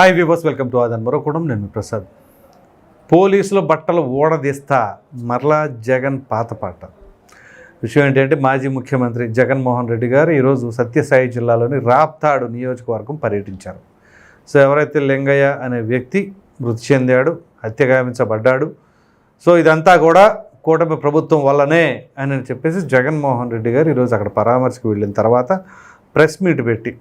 Hi viewers welcome to ఆదన్ మరొకడం. నేను ప్రసాద్. పోలీసులు బట్టలు ఊడదీస్తా మరలా జగన్ పాతపాట విషయం ఏంటంటే మాజీ ముఖ్యమంత్రి జగన్మోహన్ రెడ్డి గారు ఈరోజు సత్యసాయి జిల్లాలోని రాప్తాడు నియోజకవర్గం పర్యటించారు. సో ఎవరైతే లింగయ్య అనే వ్యక్తి మృతి చెందాడు హత్యగామించబడ్డాడు సో ఇదంతా కూడా కూటమి ప్రభుత్వం వల్లనే అని చెప్పేసి జగన్మోహన్ రెడ్డి గారు ఈరోజు అక్కడ పరామర్శకు వెళ్ళిన తర్వాత ప్రెస్ మీట్ పెట్టి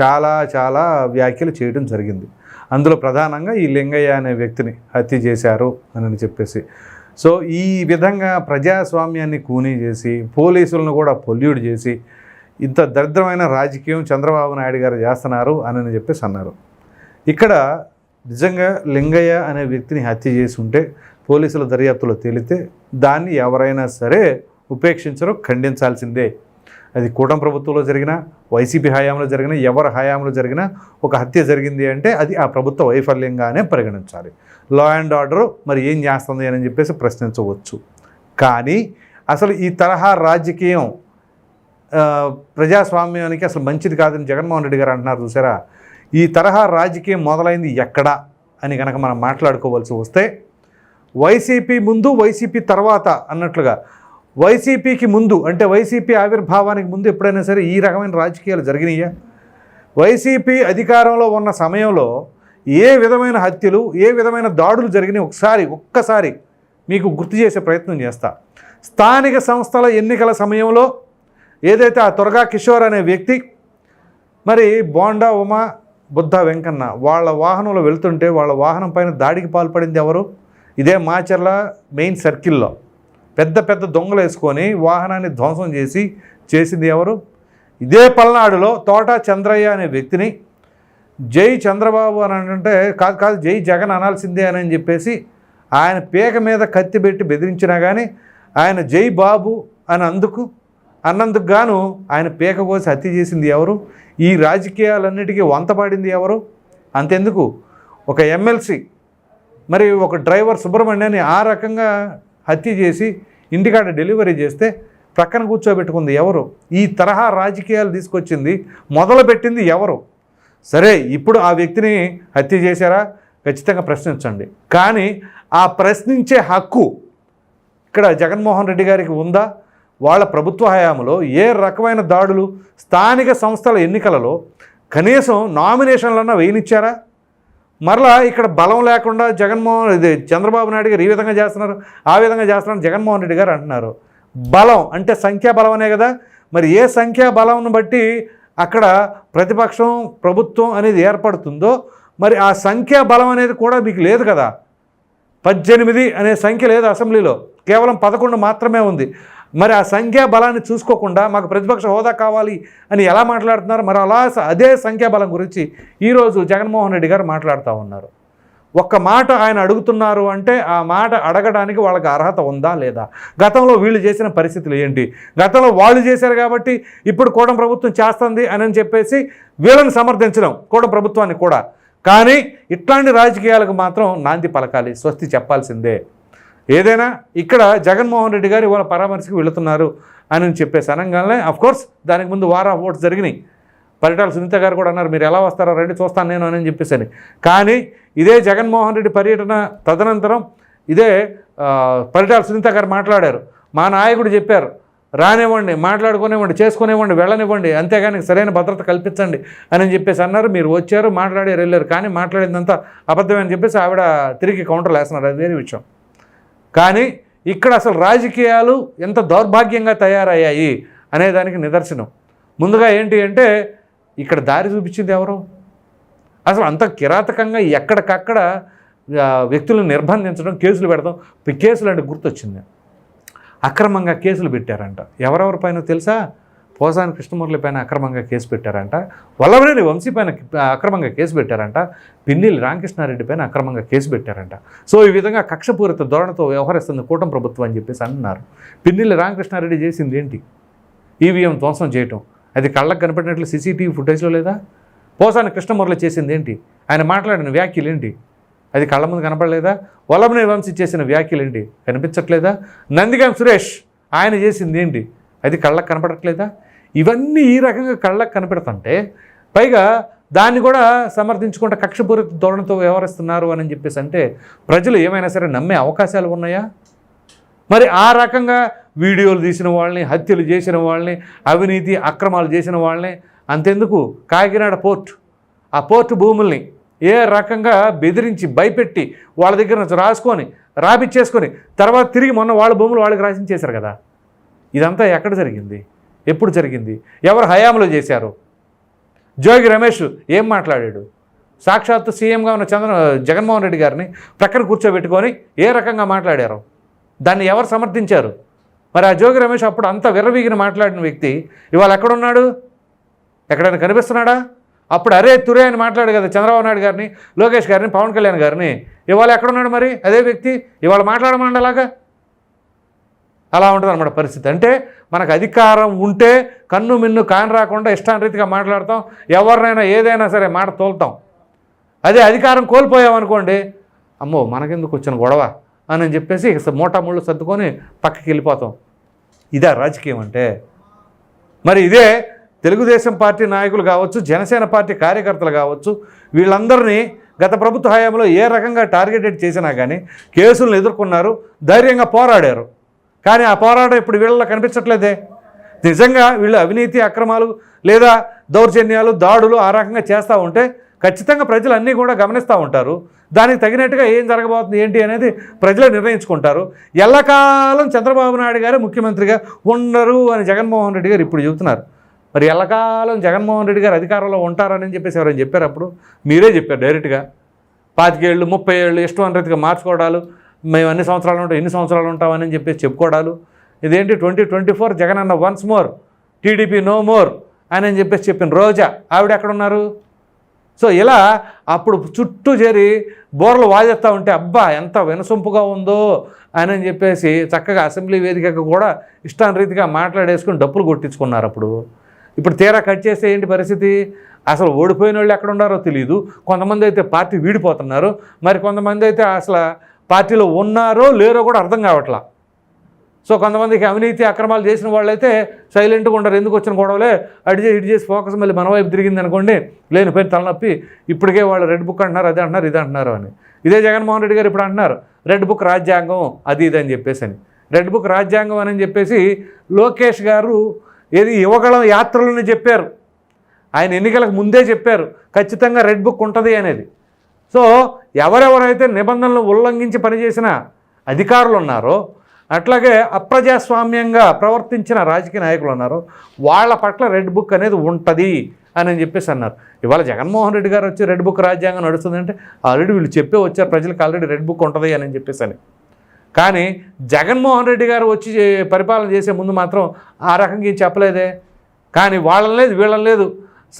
చాలా చాలా వ్యాఖ్యలు చేయడం జరిగింది. అందులో ప్రధానంగా ఈ లింగయ్య అనే వ్యక్తిని హత్య చేశారు అని చెప్పేసి. సో ఈ విధంగా ప్రజాస్వామ్యాన్ని కూనీ చేసి పోలీసులను కూడా పొల్యూట్ చేసి ఇంత దరిద్రమైన రాజకీయం చంద్రబాబు నాయుడు గారు చేస్తున్నారు అని చెప్పేసి అన్నారు. ఇక్కడ నిజంగా లింగయ్య అనే వ్యక్తిని హత్య చేసి ఉంటే పోలీసుల దర్యాప్తులో తేలితే దాన్ని ఎవరైనా సరే ఉపేక్షించరు ఖండించాల్సిందే అది కూటమి ప్రభుత్వంలో జరిగిన వైసీపీ హయాంలో జరిగిన ఎవరి హయాంలో జరిగిన ఒక హత్య జరిగింది అంటే అది ఆ ప్రభుత్వ వైఫల్యంగానే పరిగణించాలి. లా అండ్ ఆర్డర్ మరి ఏం చేస్తుంది అని చెప్పేసి ప్రశ్నించవచ్చు. కానీ అసలు ఈ తరహా రాజకీయం ప్రజాస్వామ్యానికి అసలు మంచిది కాదని జగన్మోహన్ రెడ్డి గారు అంటున్నారు చూసారా? ఈ తరహా రాజకీయం మొదలైంది ఎక్కడ అని కనుక మనం మాట్లాడుకోవాల్సి వస్తే వైసీపీ ముందు వైసీపీ తర్వాత అన్నట్లుగా వైసీపీకి ముందు అంటే వైసీపీ ఆవిర్భావానికి ముందు ఎప్పుడైనా సరే ఈ రకమైన రాజకీయాలు జరిగినాయా? వైసీపీ అధికారంలో ఉన్న సమయంలో ఏ విధమైన హత్యలు ఏ విధమైన దాడులు జరిగినాయి? ఒకసారి ఒక్కసారి మీకు గుర్తు చేసే ప్రయత్నం చేస్తా. స్థానిక సంస్థల ఎన్నికల సమయంలో ఏదైతే ఆ త్వరగా కిషోర్ అనే వ్యక్తి మరి బోండా ఉమా బుద్ధ వెంకన్న వాళ్ళ వాహనంలో వెళ్తుంటే వాళ్ళ వాహనం పైన దాడికి పాల్పడింది ఎవరు? ఇదే మాచర్ల మెయిన్ సర్కిల్లో. పెద్ద పెద్ద దొంగలు వేసుకొని వాహనాన్ని ధ్వంసం చేసి చేసింది ఎవరు? ఇదే పల్నాడులో తోట చంద్రయ్య అనే వ్యక్తిని జై చంద్రబాబు అని అంటే కాదు కాదు జై జగన్ అనాల్సిందే అని చెప్పేసి ఆయన పీక మీద కత్తి పెట్టి బెదిరించినా కానీ ఆయన జై బాబు అని అందుకు అన్నందుకు గాను ఆయన పీక కోసి హత్య చేసింది ఎవరు? ఈ రాజకీయాలన్నిటికీ వంతపాడింది ఎవరు? అంతెందుకు? ఒక ఎమ్మెల్సీ మరి ఒక డ్రైవర్ సుబ్రహ్మణ్యాన్ని ఆ రకంగా హత్య చేసి ఇంటికాడ డెలివరీ చేస్తే ప్రక్కన కూర్చోబెట్టుకుంది ఎవరు? ఈ తరహా రాజకీయాలు తీసుకొచ్చింది మొదలుపెట్టింది ఎవరు? సరే ఇప్పుడు ఆ వ్యక్తిని హత్య చేశారా? ఖచ్చితంగా ప్రశ్నించండి. కానీ ఆ ప్రశ్నించే హక్కు ఇక్కడ జగన్మోహన్ రెడ్డి గారికి ఉందా? వాళ్ళ ప్రభుత్వ హయాంలో ఏ రకమైన దాడులు స్థానిక సంస్థల ఎన్నికలలో కనీసం నామినేషన్లన్నా వేయనిచ్చారా? మరలా ఇక్కడ బలం లేకుండా జగన్మోహన్ ఇది చంద్రబాబు నాయుడు గారు ఈ విధంగా చేస్తున్నారు ఆ విధంగా చేస్తున్నారు జగన్మోహన్ రెడ్డి గారు అంటున్నారు. బలం అంటే సంఖ్యా బలం అనే కదా. మరి ఏ సంఖ్యా బలంను బట్టి అక్కడ ప్రతిపక్షం ప్రభుత్వం అనేది ఏర్పడుతుందో మరి ఆ సంఖ్యా బలం అనేది కూడా మీకు లేదు కదా. పద్దెనిమిది అనే సంఖ్య లేదు అసెంబ్లీలో. కేవలం పదకొండు మాత్రమే ఉంది. మరి ఆ సంఖ్యా బలాన్ని చూసుకోకుండా మాకు ప్రతిపక్ష హోదా కావాలి అని ఎలా మాట్లాడుతున్నారు? మరి అలా అదే సంఖ్యాబలం గురించి ఈరోజు జగన్మోహన్ రెడ్డి గారు మాట్లాడుతూ ఉన్నారు. ఒక్క మాట ఆయన అడుగుతున్నారు అంటే ఆ మాట అడగడానికి వాళ్ళకి అర్హత ఉందా లేదా? గతంలో వీళ్ళు చేసిన పరిస్థితులు ఏంటి? గతంలో వాళ్ళు చేశారు కాబట్టి ఇప్పుడు కూడం ప్రభుత్వం చేస్తుంది అని అని చెప్పేసి వీళ్ళని సమర్థించడం కూటమి ప్రభుత్వాన్ని కూడా. కానీ ఇట్లాంటి రాజకీయాలకు మాత్రం నాంది పలకాలి స్వస్తి చెప్పాల్సిందే. ఏదైనా ఇక్కడ జగన్మోహన్ రెడ్డి గారు ఇవాళ పరామర్శకు వెళుతున్నారు అని చెప్పేసి అనగానే కోర్స్ దానికి ముందు వార్ ఆఫ్ ఓట్స్ జరిగినాయి. పరిటాల సునీత గారు కూడా అన్నారు మీరు ఎలా వస్తారో రండి చూస్తాను నేను అని చెప్పేసి కానీ ఇదే జగన్మోహన్ రెడ్డి పర్యటన తదనంతరం ఇదే పరిటాల సునీత గారు మాట్లాడారు. మా నాయకుడు చెప్పారు రానివ్వండి మాట్లాడుకునేవ్వండి చేసుకునేవ్వండి వెళ్ళనివ్వండి అంతేగాని సరైన భద్రత కల్పించండి అని చెప్పేసి అన్నారు. మీరు వచ్చారు మాట్లాడారు వెళ్ళారు. కానీ మాట్లాడిందంతా అబద్ధమని చెప్పేసి ఆవిడ తిరిగి కౌంటర్లు వేస్తున్నారు. అది వేరే విషయం. కానీ ఇక్కడ అసలు రాజకీయాలు ఎంత దౌర్భాగ్యంగా తయారయ్యాయి అనేదానికి నిదర్శనం. ముందుగా ఏంటి అంటే ఇక్కడ దారి చూపించింది ఎవరు? అసలు అంత కిరాతకంగా ఎక్కడికక్కడ వ్యక్తులను నిర్బంధించడం కేసులు పెడతాం. ఈ కేసులు అంటే గుర్తొచ్చింది. అక్రమంగా కేసులు పెట్టారంట. ఎవరెవరి పైన తెలుసా? పోసాని కృష్ణమూర్తి పైన అక్రమంగా కేసు పెట్టారంట. వల్లభనేని వంశీ పైన అక్రమంగా కేసు పెట్టారంట. పిన్నిలి రామకృష్ణారెడ్డి పైన అక్రమంగా కేసు పెట్టారంట. సో ఈ విధంగా కక్షపూరిత ధోరణితో వ్యవహరిస్తుంది కూటమి ప్రభుత్వం అని చెప్పేసి అన్నారు. పిన్నిల్లి రామకృష్ణారెడ్డి చేసింది ఏంటి? ఈవీఎం ధ్వంసం చేయటం. అది కళ్ళకు కనపడినట్లు సీసీటీవీ ఫుటేజ్లో లేదా? పోసాని కృష్ణమూర్తి చేసింది ఏంటి? ఆయన మాట్లాడిన వ్యాఖ్యలు ఏంటి? అది కళ్ళ ముందు కనపడలేదా? వల్లభనేని వంశీ చేసిన వ్యాఖ్యలు ఏంటి? కనిపించట్లేదా? నందిగాం సురేష్ ఆయన చేసింది ఏంటి? అది కళ్ళకు కనపడట్లేదా? ఇవన్నీ ఈ రకంగా కళ్ళకు కనపడుతుంటే పైగా దాన్ని కూడా సమర్థించుకుంటే కక్షపూరిత ధోరణితో వ్యవహరిస్తున్నారు అని చెప్పేసి అంటే ప్రజలు ఏమైనా సరే నమ్మే అవకాశాలు ఉన్నాయా? మరి ఆ రకంగా వీడియోలు తీసిన వాళ్ళని హత్యలు చేసిన వాళ్ళని అవినీతి అక్రమాలు చేసిన వాళ్ళని అంతెందుకు? కాకినాడ పోర్ట్ ఆ పోర్టు భూముల్ని ఏ రకంగా బెదిరించి భయపెట్టి వాళ్ళ దగ్గర నుంచి రాసుకొని రాపిచ్చేసుకొని తర్వాత తిరిగి మొన్న వాళ్ళ భూములు వాళ్ళకి రాసించేశారు కదా? ఇదంతా ఎక్కడ జరిగింది? ఎప్పుడు జరిగింది? ఎవరు హయాంలో చేశారు? జోగి రమేష్ ఏం మాట్లాడాడు? సాక్షాత్తు సీఎంగా ఉన్న చంద్ర జగన్మోహన్ రెడ్డి గారిని ప్రక్కన కూర్చోబెట్టుకొని ఏ రకంగా మాట్లాడారు? దాన్ని ఎవరు సమర్థించారు? మరి ఆ జోగి రమేష్ అప్పుడు అంత విర్రవీగిన మాట్లాడిన వ్యక్తి ఇవాళ ఎక్కడున్నాడు? ఎక్కడైనా కనిపిస్తున్నాడా? అప్పుడు అరే తురే అని మాట్లాడు కదా చంద్రబాబు నాయుడు గారిని లోకేష్ గారిని పవన్ కళ్యాణ్ గారిని. ఇవాళ ఎక్కడున్నాడు మరి అదే వ్యక్తి? ఇవాళ మాట్లాడమండి అలాగా అలా ఉంటుంది అనమాట పరిస్థితి. అంటే మనకు అధికారం ఉంటే కన్ను మిన్ను కాని రాకుండా ఇష్టానురీతిగా మాట్లాడతాం. ఎవరినైనా ఏదైనా సరే మాట తోలుతాం. అదే అధికారం కోల్పోయామనుకోండి అమ్మో మనకెందుకు వచ్చిన గొడవ అని చెప్పేసి మూటా ముళ్ళు సర్దుకొని పక్కకి వెళ్ళిపోతాం. ఇదే రాజకీయం అంటే. మరి ఇదే తెలుగుదేశం పార్టీ నాయకులు కావచ్చు జనసేన పార్టీ కార్యకర్తలు కావచ్చు వీళ్ళందరినీ గత ప్రభుత్వ హయాంలో ఏ రకంగా టార్గెటెడ్ చేసినా కానీ కేసులను ఎదుర్కొన్నారు ధైర్యంగా పోరాడారు. కానీ ఆ పోరాటం ఇప్పుడు వీళ్ళలో కనిపించట్లేదే. నిజంగా వీళ్ళు అవినీతి అక్రమాలు లేదా దౌర్జన్యాలు దాడులు ఆ రకంగా చేస్తూ ఉంటే ఖచ్చితంగా ప్రజలు అన్నీ కూడా గమనిస్తూ ఉంటారు. దానికి తగినట్టుగా ఏం జరగబోతుంది ఏంటి అనేది ప్రజలే నిర్ణయించుకుంటారు. ఎల్లకాలం చంద్రబాబు నాయుడు గారు ముఖ్యమంత్రిగా ఉండరు అని జగన్మోహన్ రెడ్డి గారు ఇప్పుడు చెబుతున్నారు. మరి ఎల్లకాలం జగన్మోహన్ రెడ్డి గారు అధికారంలో ఉంటారని చెప్పేసి ఎవరైనా చెప్పారు అప్పుడు? మీరే చెప్పారు డైరెక్ట్గా. పాతికేళ్ళు ముప్పై ఏళ్ళు ఇష్టం అన్న మార్చుకోవడాలు మేము అన్ని సంవత్సరాలు ఉంటాం ఎన్ని సంవత్సరాలు ఉంటామని చెప్పేసి చెప్పుకోవడాలు ఇదేంటి ట్వంటీ ట్వంటీ ఫోర్ జగన్ అన్న once more TDP no more అని అని చెప్పేసి చెప్పిన రోజా. ఆవిడ ఎక్కడున్నారు? సో ఇలా అప్పుడు చుట్టూ చేరి బోర్లు వాజేస్తూ ఉంటే అబ్బా ఎంత వినసొంపుగా ఉందో అని అని చెప్పేసి చక్కగా అసెంబ్లీ వేదికగా కూడా ఇష్టానురీతిగా మాట్లాడేసుకుని డప్పులు కొట్టించుకున్నారు అప్పుడు. ఇప్పుడు తీరా కట్ చేస్తే ఏంటి పరిస్థితి? అసలు ఓడిపోయిన వాళ్ళు ఎక్కడ ఉన్నారో తెలియదు కొంతమంది అయితే పార్టీ వీడిపోతున్నారు. మరి కొంతమంది అయితే అసలు పార్టీలో ఉన్నారో లేరో కూడా అర్థం కావట్లా. సో కొంతమందికి అవినీతి అక్రమాలు చేసిన వాళ్ళైతే సైలెంట్గా ఉండరు. ఎందుకు వచ్చిన గొడవలే? అడి ఇటు చేసి ఫోకస్ మళ్ళీ మన వైపు తిరిగింది అనుకోండి లేని పైన తలనొప్పి ఇప్పటికే వాళ్ళు రెడ్ బుక్ అంటున్నారు అది అంటున్నారు ఇది అంటున్నారు అని. ఇదే జగన్మోహన్ రెడ్డి గారు ఇప్పుడు అంటున్నారు రెడ్ బుక్ రాజ్యాంగం అది ఇది అని చెప్పేసి అని. రెడ్ బుక్ రాజ్యాంగం అని చెప్పేసి లోకేష్ గారు ఏది యువగళం యాత్రలని చెప్పారు. ఆయన ఎన్నికలకు ముందే చెప్పారు ఖచ్చితంగా రెడ్ బుక్ ఉంటుంది అనేది. సో ఎవరెవరైతే నిబంధనలు ఉల్లంఘించి పనిచేసిన అధికారులు ఉన్నారో అట్లాగే అప్రజాస్వామ్యంగా ప్రవర్తించిన రాజకీయ నాయకులు ఉన్నారు వాళ్ళ పట్ల రెడ్ బుక్ అనేది ఉంటుంది అని చెప్పేసి అన్నారు. ఇవాళ జగన్మోహన్ రెడ్డి గారు వచ్చి రెడ్ బుక్ రాజ్యాంగం నడుస్తుందంటే ఆల్రెడీ వీళ్ళు చెప్పే వచ్చారు ప్రజలకు ఆల్రెడీ రెడ్ బుక్ ఉంటుంది అని చెప్పేసి అని. కానీ జగన్మోహన్ రెడ్డి గారు వచ్చి పరిపాలన చేసే ముందు మాత్రం ఆ రకంగా చెప్పలేదే. కానీ వాళ్ళని లేదు వీళ్ళని లేదు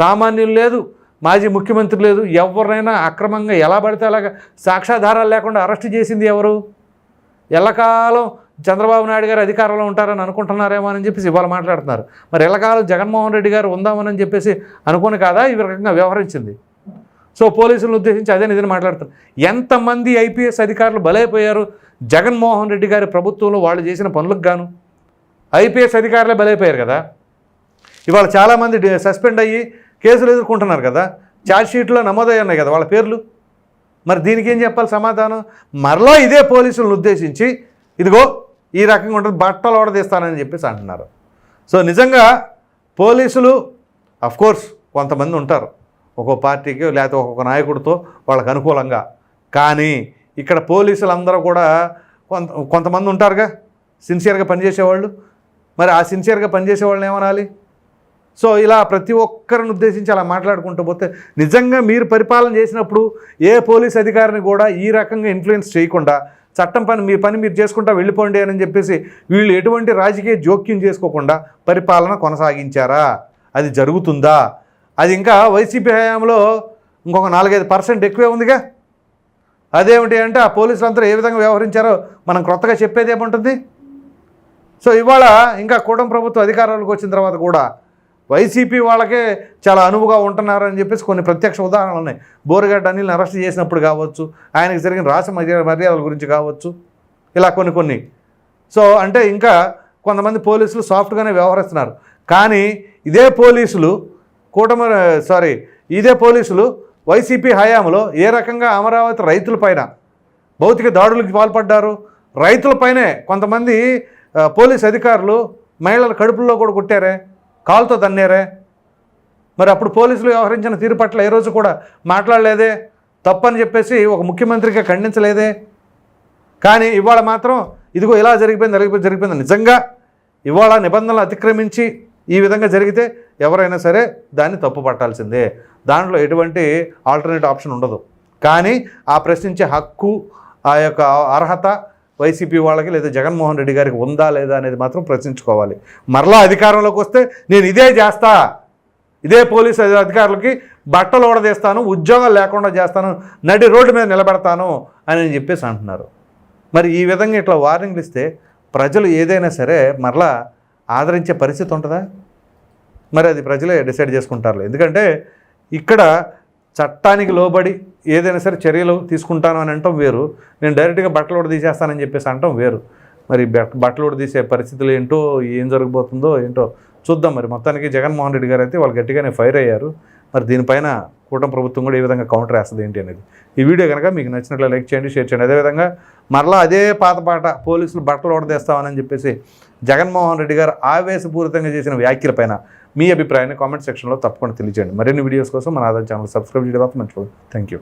సామాన్యులు లేదు మాజీ ముఖ్యమంత్రి లేదు. ఎవరినైనా అక్రమంగా ఎలా పడితే అలాగా సాక్ష్యాధారాలు లేకుండా అరెస్ట్ చేసింది ఎవరు? ఎల్లకాలం చంద్రబాబు నాయుడు గారు అధికారంలో ఉంటారని అనుకుంటున్నారేమో అని చెప్పేసి ఇవాళ మాట్లాడుతున్నారు. మరి ఎల్లకాలం జగన్మోహన్ రెడ్డి గారు ఉందామని చెప్పేసి అనుకోని కాదా? ఈ రకంగా వ్యవహరించింది. సో పోలీసులను ఉద్దేశించి అదే నిధిని మాట్లాడుతారు ఎంతమంది ఐపీఎస్ అధికారులు బలైపోయారు? జగన్మోహన్ రెడ్డి గారి ప్రభుత్వంలో వాళ్ళు చేసిన పనులకు గాను. ఐపీఎస్ అధికారులే బలైపోయారు కదా. ఇవాళ చాలామంది సస్పెండ్ అయ్యి కేసులు ఎదుర్కొంటున్నారు కదా. ఛార్జ్ షీట్లో నమోదై ఉన్నాయి కదా వాళ్ళ పేర్లు. మరి దీనికి ఏం చెప్పాలి సమాధానం? మరలా ఇదే పోలీసులను ఉద్దేశించి ఇదిగో ఈ రకంగా ఉంటుంది బట్టలు ఓడదీస్తానని చెప్పేసి అంటున్నారు. సో నిజంగా పోలీసులు కోర్స్ కొంతమంది ఉంటారు. ఒక్కో పార్టీకి లేకపోతే ఒక్కొక్క నాయకుడితో వాళ్ళకు అనుకూలంగా. కానీ ఇక్కడ పోలీసులు అందరూ కూడా కొంత కొంతమంది ఉంటారుగా. సిన్సియర్గా పనిచేసేవాళ్ళు. మరి ఆ సిన్సియర్గా పనిచేసే వాళ్ళని ఏమనాలి? సో ఇలా ప్రతి ఒక్కరిని ఉద్దేశించి అలా మాట్లాడుకుంటూ పోతే నిజంగా మీరు పరిపాలన చేసినప్పుడు ఏ పోలీస్ అధికారిని కూడా ఈ రకంగా ఇన్ఫ్లుయెన్స్ చేయకుండా చట్టం పని మీ పని మీరు చేసుకుంటా వెళ్ళిపోండి అని చెప్పేసి వీళ్ళు ఎటువంటి రాజకీయ జోక్యం చేసుకోకుండా పరిపాలన కొనసాగించారా? అది జరుగుతుందా? అది ఇంకా వైసీపీ హయాంలో ఇంకొక నాలుగైదు పర్సెంట్ ఎక్కువే ఉందిగా. అదేమిటి అంటే ఆ పోలీసులందరూ ఏ విధంగా వ్యవహరించారో మనం కొత్తగా చెప్పేది ఏముంటుంది? సో ఇవాళ ఇంకా కూటమి ప్రభుత్వం అధికారంలోకి వచ్చిన తర్వాత కూడా వైసీపీ వాళ్ళకే చాలా అనువుగా ఉంటున్నారని చెప్పేసి కొన్ని ప్రత్యక్ష ఉదాహరణలు ఉన్నాయి. బోరగడ్డ అనిల్ని అరెస్ట్ చేసినప్పుడు కావచ్చు ఆయనకు జరిగిన రాస మర్యాద మర్యాదల గురించి కావచ్చు ఇలా కొన్ని కొన్ని. సో అంటే ఇంకా కొంతమంది పోలీసులు సాఫ్ట్గానే వ్యవహరిస్తున్నారు. కానీ ఇదే పోలీసులు కూటమి సారీ ఇదే పోలీసులు వైసీపీ హయాంలో ఏ రకంగా అమరావతి రైతులపైన భౌతిక దాడులకు పాల్పడ్డారు? రైతులపైనే కొంతమంది పోలీస్ అధికారులు మహిళల కడుపుల్లో కూడా కొట్టారే? కాల్తో తన్నారే. మరి అప్పుడు పోలీసులు వ్యవహరించిన తీరు పట్ల ఏ రోజు కూడా మాట్లాడలేదే. తప్పని చెప్పేసి ఒక ముఖ్యమంత్రిగా ఖండించలేదే. కానీ ఇవాళ మాత్రం ఇదిగో ఇలా జరిగిపోయింది జరిగిపోయింది జరిగిపోయింది. నిజంగా ఇవాళ నిబంధనలు అతిక్రమించి ఈ విధంగా జరిగితే ఎవరైనా సరే దాన్ని తప్పు పట్టాల్సిందే. దాంట్లో ఎటువంటి ఆల్టర్నేట్ ఆప్షన్ ఉండదు. కానీ ఆ ప్రశ్నించే హక్కు ఆ యొక్క అర్హత వైసీపీ వాళ్ళకి లేదా జగన్మోహన్ రెడ్డి గారికి ఉందా లేదా అనేది మాత్రం ప్రశ్నించుకోవాలి. మరలా అధికారంలోకి వస్తే నేను ఇదే చేస్తా. ఇదే పోలీస్ అధికారులకి బట్టలు ఓడదీస్తాను ఉద్యోగాలు లేకుండా చేస్తాను నడి రోడ్డు మీద నిలబెడతాను అని చెప్పేసి అంటున్నారు. మరి ఈ విధంగా ఇట్లా వార్నింగ్లు ఇస్తే ప్రజలు ఏదైనా సరే మరలా ఆదరించే పరిస్థితి ఉంటుందా? మరి అది ప్రజలే డిసైడ్ చేసుకుంటారు ఎందుకంటే ఇక్కడ చట్టానికి లోబడి ఏదైనా సరే చర్యలు తీసుకుంటాను అని అంటాం వేరు. నేను డైరెక్ట్గా బట్టలు కూడా తీసేస్తానని చెప్పేసి అంటాం వేరు. మరి బట్- బట్టలు కూడా తీసే పరిస్థితులు ఏంటో ఏం జరగబోతుందో ఏంటో చూద్దాం మరి. మొత్తానికి జగన్మోహన్ రెడ్డి గారు అయితే వాళ్ళు గట్టిగానే ఫైర్ అయ్యారు. మరి దీనిపైన కూటమి ప్రభుత్వం కూడా ఏ విధంగా కౌంటర్ వేస్తుంది ఏంటి అనేది. ఈ వీడియో కనుక మీకు నచ్చినట్లు లైక్ చేయండి షేర్ చేయండి. అదేవిధంగా మరలా అదే పాత పాట పోలీసులు బట్టలు ఓడదేస్తామని చెప్పేసి జగన్మోహన్ రెడ్డి గారు ఆవేశపూరితంగా చేసిన వ్యాఖ్యలపైన మీ అభిప్రాయాన్ని కామెంట్ సెక్షన్లో తప్పకుండా తెలియజేయండి. మరిన్ని వీడియోస్ కోసం మన ఆధార్ ఛానల్ సబ్స్క్రైబ్ చేయడం మాత్రం మర్చిపోండి థ్యాంక్ యూ